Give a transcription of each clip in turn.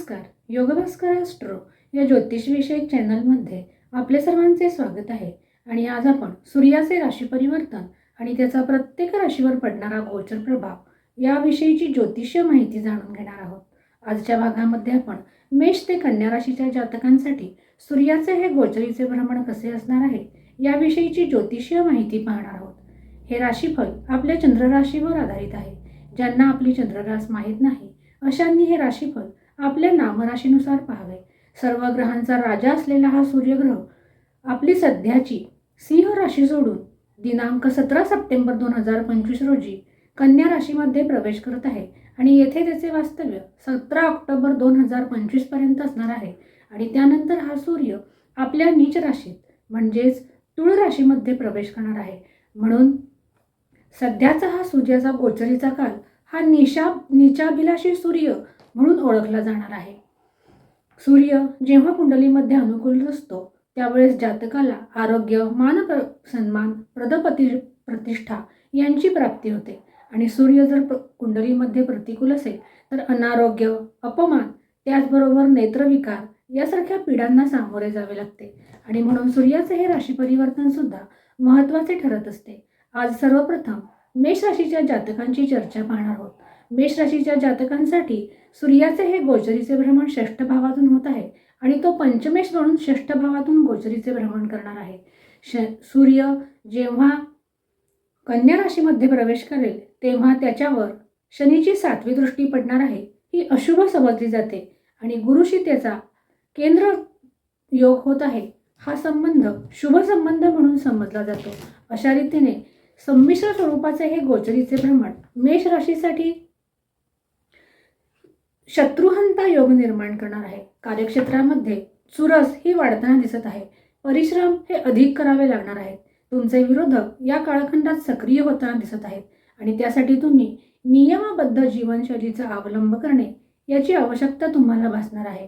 नमस्कार योगभास्कर ॲस्ट्रो या ज्योतिषविषयक चॅनलमध्ये आपले सर्वांचे स्वागत आहे. आणि आज आपण सूर्याचे राशी परिवर्तन आणि त्याचा प्रत्येक राशीवर पडणारा गोचर प्रभाव याविषयीची ज्योतिषीय माहिती जाणून घेणार आहोत. आजच्या भागामध्ये आपण मेष ते कन्या राशीच्या जातकांसाठी सूर्याचे हे गोचरीचे भ्रमण कसे असणार आहे याविषयीची ज्योतिषीय माहिती पाहणार आहोत. हे राशीफल आपल्या चंद्रराशीवर आधारित आहे. ज्यांना आपली चंद्ररास माहीत नाही अशांनी हे राशीफल आपल्या नामराशीनुसार पाहावे. सर्व ग्रहांचा राजा असलेला हा सूर्यग्रह आपली सध्याची सिंह राशी सोडून दिनांक सतरा सप्टेंबर दोन हजार पंचवीस रोजी कन्या राशीमध्ये प्रवेश करत आहे आणि येथे त्याचे वास्तव्य सतरा ऑक्टोबर दोन हजार पंचवीसपर्यंत असणार आहे. आणि त्यानंतर हा सूर्य आपल्या नीच राशीत म्हणजेच तुळ राशीमध्ये प्रवेश करणार आहे. म्हणून सध्याचा हा सूर्याचा गोचरीचा काल हा निशा निचाभिलाषी सूर्य म्हणून ओळखला जाणार आहे. सूर्य जेव्हा कुंडलीमध्ये अनुकूल असतो त्यावेळेस जातकाला आरोग्य मान प्र सन्मान प्रदपती प्रतिष्ठा यांची प्राप्ती होते. आणि सूर्य जर प्र कुंडलीमध्ये प्रतिकूल असेल तर अनारोग्य अपमान त्याचबरोबर नेत्रविकार यासारख्या पिढ्यांना सामोरे जावे लागते. आणि म्हणून सूर्याचे हे राशी परिवर्तन सुद्धा महत्त्वाचे ठरत असते. आज सर्वप्रथम मेष राशीच्या जातकांची चर्चा पाहणार आहोत. मेष राशीच्या जातकांसाठी सूर्याचे हे गोचरीचे भ्रमण षष्ठ भावातून होत आहे आणि तो पंचमेश म्हणून षष्ठ भावातून गोचरीचे भ्रमण करणार आहे. श सूर्य जेव्हा कन्या राशीमध्ये प्रवेश करेल तेव्हा त्याच्यावर शनीची सातवी दृष्टी पडणार आहे. ही अशुभ समजली जाते आणि गुरुशी त्याचा केंद्र योग होत आहे. हा संबंध शुभ संबंध म्हणून समजला जातो. अशा रीतीने संमिश्र स्वरूपाचे हे गोचरीचे भ्रमण मेष राशीसाठी शत्रुहंता योग निर्माण करणार आहे. कार्यक्षेत्रामध्ये चुरस ही वाढताना दिसत आहे. परिश्रम हे अधिक करावे लागणार आहेत. तुमचे विरोधक या काळखंडात सक्रिय होताना दिसत आहेत. आणि त्यासाठी तुम्ही नियमबद्ध जीवनशैलीचा अवलंब करणे याची आवश्यकता तुम्हाला भासणार आहे.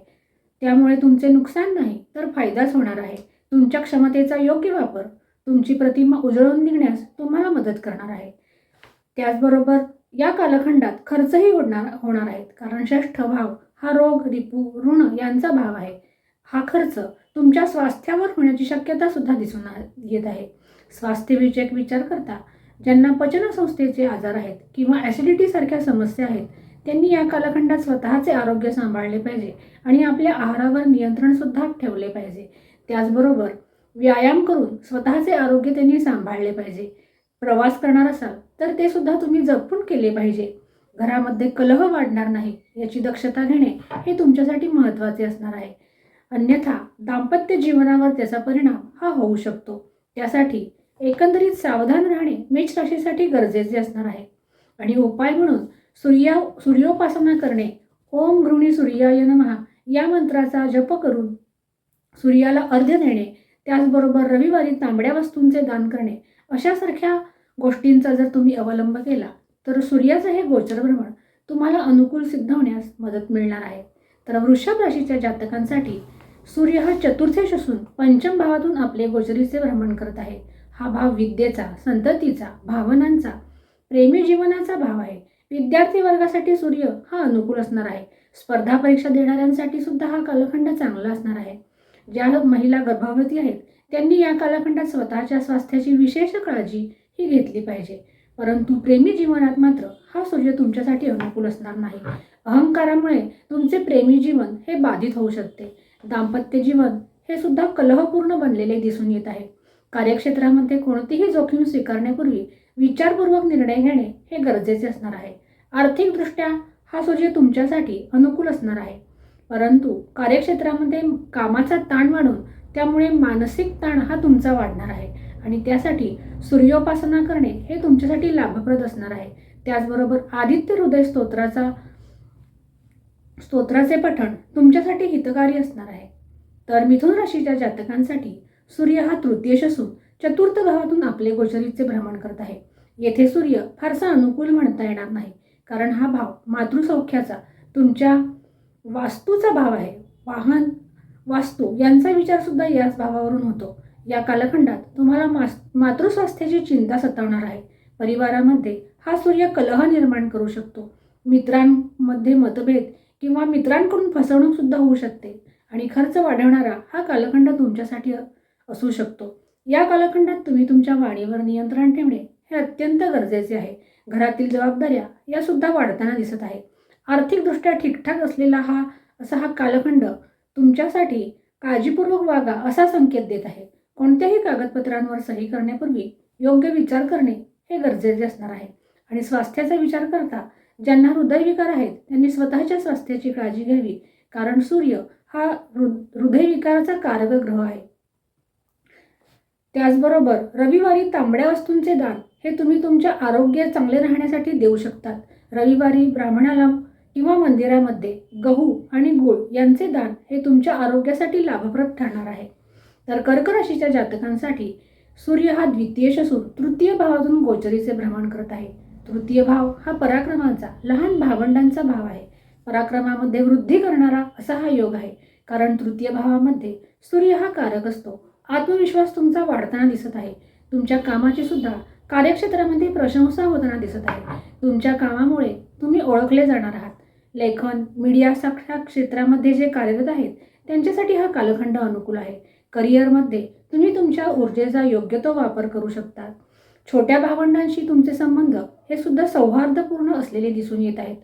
त्यामुळे तुमचे नुकसान नाही तर फायदाच होणार आहे. तुमच्या क्षमतेचा योग्य वापर तुमची प्रतिमा उजळून निघण्यास तुम्हाला मदत करणार आहे. त्याचबरोबर या कालखंडात खर्चही होणार होणार आहेत. कारण षष्ठ भाव हा रोग रिपू ऋण यांचा भाव आहे. हा खर्च तुमच्या स्वास्थ्यावर होण्याची शक्यता सुद्धा दिसून येत आहे. स्वास्थ्यविषयक विचार करता ज्यांना पचनसंस्थेचे आजार आहेत किंवा ॲसिडिटी सारख्या समस्या आहेत त्यांनी या कालखंडात स्वतःचे आरोग्य सांभाळले पाहिजे आणि आपल्या आहारावर नियंत्रण सुद्धा ठेवले पाहिजे. त्याचबरोबर व्यायाम करून स्वतःचे आरोग्य त्यांनी सांभाळले पाहिजे. प्रवास करणार असाल तर ते सुद्धा तुम्ही जपून केले पाहिजे. घरामध्ये कलह वाढणार नाही याची दक्षता घेणे हे तुमच्यासाठी महत्त्वाचे असणार आहे. अन्यथा दाम्पत्य जीवनावर त्याचा परिणाम हा होऊ शकतो. त्यासाठी एकंदरीत सावधान राहणे मेष राशीसाठी गरजेचे असणार आहे. आणि उपाय म्हणून सूर्या सूर्योपासना करणे ओम गृणी सूर्याय नमहा या मंत्राचा जप करून सूर्याला अर्ध्य देणे त्याचबरोबर रविवारी तांबड्या वस्तूंचे दान करणे अशासारख्या गोष्टींचा जर तुम्ही अवलंब केला तर सूर्याचं हे गोचर भ्रमण तुम्हाला अनुकूल सिद्ध होण्यास मदत मिळणार आहे. तर वृषभ राशीच्या जातकांसाठी सूर्य हा चतुर्थेश असून पंचम भावातून आपले गोचरीचे भ्रमण करत आहे. हा भाव विद्येचा संततीचा भावनांचा प्रेमी जीवनाचा भाव आहे. विद्यार्थी वर्गासाठी सूर्य हा अनुकूल असणार आहे. स्पर्धा परीक्षा देणाऱ्यांसाठी सुद्धा हा कालखंड चांगला असणार आहे. ज्या महिला गर्भवती आहेत त्यांनी या कालखंडात स्वतःच्या स्वास्थ्याची विशेष काळजी ही घेतली पाहिजे. परंतु प्रेमी जीवनात मात्र हा सूर्य तुमच्यासाठी अनुकूल असणार नाही. अहंकारामुळे तुमचे प्रेमी जीवन हे बाधित होऊ शकते. दाम्पत्य जीवन हे सुद्धा कलहपूर्ण बनलेले दिसून येत आहे. कार्यक्षेत्रामध्ये कोणतीही जोखीम स्वीकारण्यापूर्वी विचारपूर्वक निर्णय घेणे हे गरजेचे असणार आहे. आर्थिकदृष्ट्या हा सूर्य तुमच्यासाठी अनुकूल असणार आहे. परंतु कार्यक्षेत्रामध्ये कामाचा ताण वाढून त्यामुळे मानसिक ताण हा तुमचा वाढणार आहे. आणि त्यासाठी सूर्योपासना करणे हे तुमच्यासाठी लाभप्रद असणार आहे. त्याचबरोबर आदित्य हृदय स्तोत्राचा स्तोत्राचे पठण तुमच्यासाठी हितकारी असणार आहे. तर मिथुन राशीच्या जातकांसाठी सूर्य हा तृतीयश असून चतुर्थ भावातून आपले गोचरीचे भ्रमण करत आहे. येथे सूर्य फारसा अनुकूल म्हणता येणार नाही. कारण हा भाव मातृसौख्याचा तुमच्या वास्तूचा भाव आहे. वाहन वास्तू यांचा विचार सुद्धा याच भावावरून होतो. या कालखंडात तुम्हाला मातृस्वास्थ्याची चिंता सतावणार आहे. परिवारामध्ये हा सूर्य कलह निर्माण करू शकतो. मित्रांमध्ये मतभेद किंवा मित्रांकडून फसवणूक सुद्धा होऊ शकते आणि खर्च वाढवणारा हा कालखंड तुमच्यासाठी असू शकतो. या कालखंडात तुम्ही तुमच्या वाणीवर नियंत्रण ठेवणे हे अत्यंत गरजेचे आहे. घरातील जबाबदाऱ्या या सुद्धा वाढताना दिसत आहे आर्थिकदृष्ट्या ठीकठाक असलेला हा असा हा कालखंड तुमच्यासाठी काळजीपूर्वक वागा असा संकेत देत आहे. कोणत्याही कागदपत्रांवर सही करण्यापूर्वी योग्य विचार करणे हे गरजेचे असणार आहे. आणि स्वास्थ्याचा विचार करता ज्यांना हृदयविकार आहेत त्यांनी स्वतःच्या स्वास्थ्याची काळजी घ्यावी. कारण सूर्य हा हृदयविकाराचा कारक ग्रह आहे. त्याचबरोबर रविवारी तांबड्या वस्तूंचे दान हे तुम्ही तुमच्या आरोग्य चांगले राहण्यासाठी देऊ शकतात. रविवारी ब्राह्मणाला किंवा मंदिरामध्ये गहू आणि गूळ यांचे दान हे तुमच्या आरोग्यासाठी लाभप्रद ठरणार आहे. तर कर्क राशीच्या जातकांसाठी सूर्य हा द्वितीयश असून तृतीय भावातून गोचरीचे भ्रमण करत आहे. तृतीय भाव हा पराक्रमाचा लहान भावंडांचा भाव आहे. पराक्रमामध्ये वृद्धी करणारा असा हा योग आहे. कारण तृतीय भावामध्ये सूर्य हा कारक असतो. आत्मविश्वास तुमचा वाढताना दिसत आहे. तुमच्या कामाची सुद्धा कार्यक्षेत्रामध्ये प्रशंसा होताना दिसत आहे. तुमच्या कामामुळे तुम्ही ओळखले जाणार आहात. लेखन मीडिया सारख्या क्षेत्रामध्ये जे कार्यरत आहेत त्यांच्यासाठी हा कालखंड अनुकूल आहे. करिअरमध्ये तुम्ही तुमच्या ऊर्जेचा योग्य तो वापर करू शकता. छोट्या भावंडांशी तुमचे संबंध हे सुद्धा सौहार्दपूर्ण असलेले दिसून येत आहेत.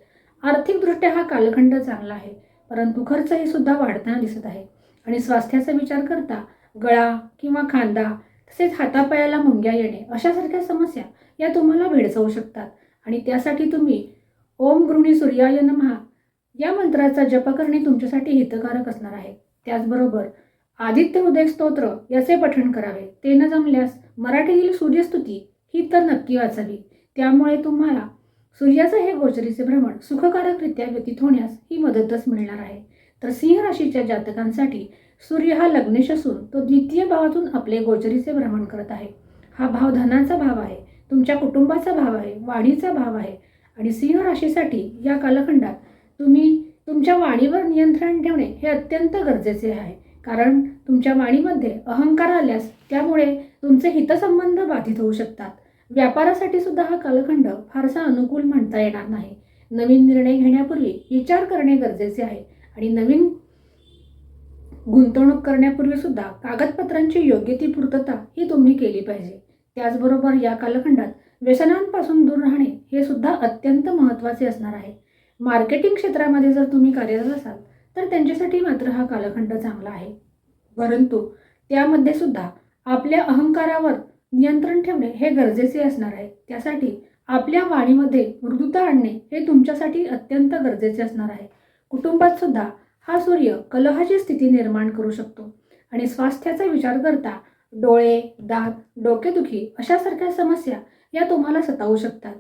आर्थिकदृष्ट्या हा कालखंड चांगला आहे परंतु खर्च हे सुद्धा वाढताना दिसत आहे. आणि स्वास्थ्याचा विचार करता गळा किंवा खांदा तसेच हातापायाला मुंग्या येणे अशासारख्या समस्या या तुम्हाला भेडसावू शकतात. आणि त्यासाठी तुम्ही ओम गृहिणी सूर्याय नमहा. या मंत्राचा जप करणे तुमच्यासाठी हितकारक असणार आहे. त्याचबरोबर आदित्य हृदय स्तोत्र याचे पठण करावे. ते न जमल्यास मराठीतील सूर्यस्तुती ही तर नक्की वाचावी. त्यामुळे तुम्हाला सूर्याचं हे गोचरीचे भ्रमण सुखकारकरित्या व्यतीत होण्यास ही मदतच मिळणार आहे. तर सिंह राशीच्या जातकांसाठी सूर्य हा लग्नेश असून तो द्वितीय भावातून आपले गोचरीचे भ्रमण करत आहे. हा भाव धनाचा भाव आहे. तुमच्या कुटुंबाचा भाव आहे. वाणीचा भाव आहे. आणि सिंह राशीसाठी या कालखंडात तुम्ही तुमच्या वाणीवर नियंत्रण ठेवणे हे अत्यंत गरजेचे आहे. कारण तुमच्या वाणीमध्ये अहंकार आल्यास त्यामुळे तुमचे हितसंबंध बाधित होऊ शकतात. व्यापारासाठी सुद्धा हा कालखंड फारसा अनुकूल म्हणता येणार नाही. नवीन निर्णय घेण्यापूर्वी विचार करणे गरजेचे आहे. आणि नवीन गुंतवणूक करण्यापूर्वी सुद्धा कागदपत्रांची योग्य ती पूर्तता ही तुम्ही केली पाहिजे. त्याचबरोबर या कालखंडात व्यसनांपासून दूर राहणे हे सुद्धा अत्यंत महत्त्वाचे असणार आहे. मार्केटिंग क्षेत्रामध्ये जर तुम्ही कार्यरत असाल तर त्यांच्यासाठी मात्र हा कालखंड चांगला आहे. परंतु त्यामध्ये सुद्धा आपल्या अहंकारावर नियंत्रण ठेवणे हे गरजेचे असणार आहे. त्यासाठी आपल्या वाणीमध्ये मृदुता आणणे हे तुमच्यासाठी अत्यंत गरजेचे असणार आहे. कुटुंबात सुद्धा हा सूर्य कलहाची स्थिती निर्माण करू शकतो. आणि स्वास्थ्याचा विचार करता डोळे दात डोकेदुखी अशासारख्या समस्या या तुम्हाला सतावू शकतात.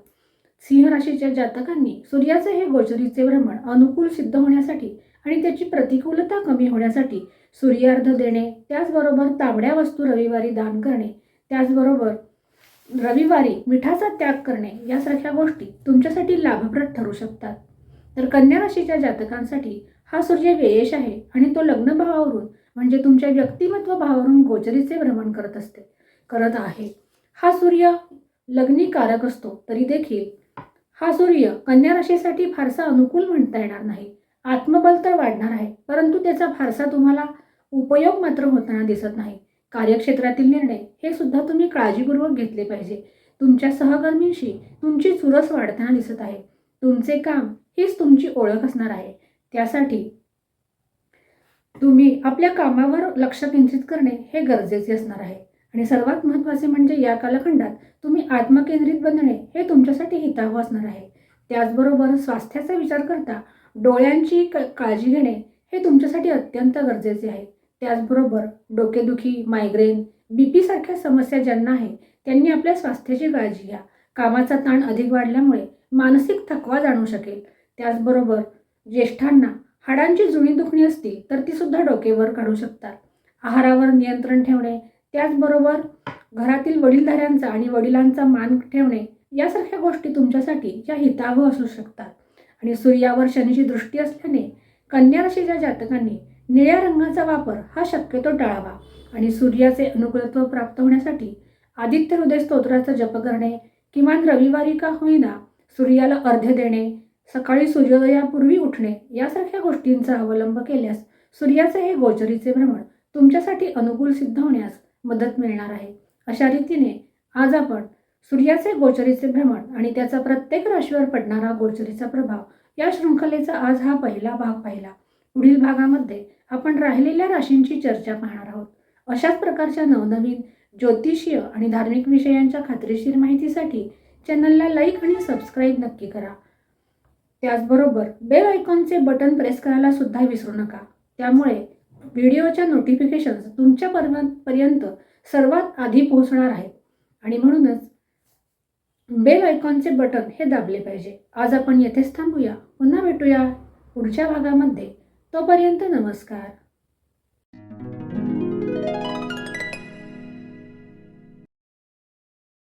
सिंह राशीच्या जातकांनी सूर्याचे हे गोचरीचे भ्रमण अनुकूल सिद्ध होण्यासाठी आणि त्याची प्रतिकूलता कमी होण्यासाठी सूर्यार्ध देणे त्याचबरोबर तांबड्या वस्तू रविवारी दान करणे त्याचबरोबर रविवारी मिठाचा त्याग करणे यासारख्या गोष्टी तुमच्यासाठी लाभप्रद ठरू शकतात. तर कन्या राशीच्या जातकांसाठी हा सूर्य व्ययेश आहे आणि तो लग्न भावावरून म्हणजे तुमच्या व्यक्तिमत्व भावावरून गोचरीचे भ्रमण करत असते करत आहे. हा सूर्य लग्नीकारक असतो तरी देखील. हा सूर्य कन्या राशीसाठी फारसा अनुकूल म्हणता येणार नाही. आत्मबल तर वाढणार आहे परंतु त्याचा फारसा तुम्हाला उपयोग मात्र होताना दिसत नाही. कार्यक्षेत्रातील निर्णय हे सुद्धा तुम्ही काळजीपूर्वक घेतले पाहिजे. तुमच्या सहकर्मींशी तुमची चुरस वाढताना दिसत आहे. तुमचे काम हीच तुमची ओळख असणार आहे. त्यासाठी तुम्ही आपल्या कामावर लक्ष केंद्रित करणे हे गरजेचे असणार आहे. आणि सर्वात महत्त्वाचे म्हणजे या कालखंडात तुम्ही आत्मकेंद्रित बनणे हे तुमच्यासाठी हितावं असणार आहे. त्याचबरोबर स्वास्थ्याचा विचार करता डोळ्यांची क काळजी घेणे हे तुमच्यासाठी अत्यंत गरजेचे आहे. त्याचबरोबर डोकेदुखी मायग्रेन बी पीसारख्या समस्या ज्यांना आहे त्यांनी आपल्या स्वास्थ्याची काळजी घ्या. कामाचा ताण अधिक वाढल्यामुळे मानसिक थकवा जाणवू शकेल. त्याचबरोबर ज्येष्ठांना हाडांची जुळी दुखणी असतील तर ती सुद्धा डोकेवर काढू शकतात. आहारावर नियंत्रण ठेवणे त्याचबरोबर घरातील वडीलधाऱ्यांचा आणि वडिलांचा मान ठेवणे यासारख्या गोष्टी तुमच्यासाठी या हितावह असू शकतात. आणि सूर्यावर शनीची दृष्टी असल्याने कन्या राशीच्या जातकांनी निळ्या रंगाचा वापर हा शक्यतो टाळावा. आणि सूर्याचे अनुकूलत्व प्राप्त होण्यासाठी आदित्य हृदय स्तोत्राचा जप करणे किमान रविवारी का होईना सूर्याला अर्ध्य देणे सकाळी सूर्योदयापूर्वी उठणे यासारख्या गोष्टींचा अवलंब केल्यास सूर्याचे हे गोचरीचे भ्रमण तुमच्यासाठी अनुकूल सिद्ध होण्यास मदत मिळणार आहे. अशा रीतीने आज आपण सूर्याचे गोचरीचे भ्रमण आणि त्याचा प्रत्येक राशीवर पडणारा गोचरीचा प्रभाव या शृंखलेचा आज हा पहिला भाग पाहिला. पुढील भागामध्ये आपण राहिलेल्या राशींची चर्चा पाहणार आहोत. अशाच प्रकारच्या नवनवीन ज्योतिषीय आणि धार्मिक विषयांच्या खात्रीशीर माहितीसाठी चॅनलला लाईक आणि सबस्क्राईब नक्की करा. त्याचबरोबर बेल आयकॉनचे बटन प्रेस करायला सुद्धा विसरू नका. त्यामुळे व्हिडिओच्या नोटिफिकेशन्स तुमच्या पर्यंत सर्वात आधी पोहोचणार आहेत. आणि म्हणूनच बेल आयकॉनचे बटन हे दाबले पाहिजे. आज आपण येथेच थांबूया. पुन्हा भेटूया पुढच्या भागामध्ये. तोपर्यंत नमस्कार.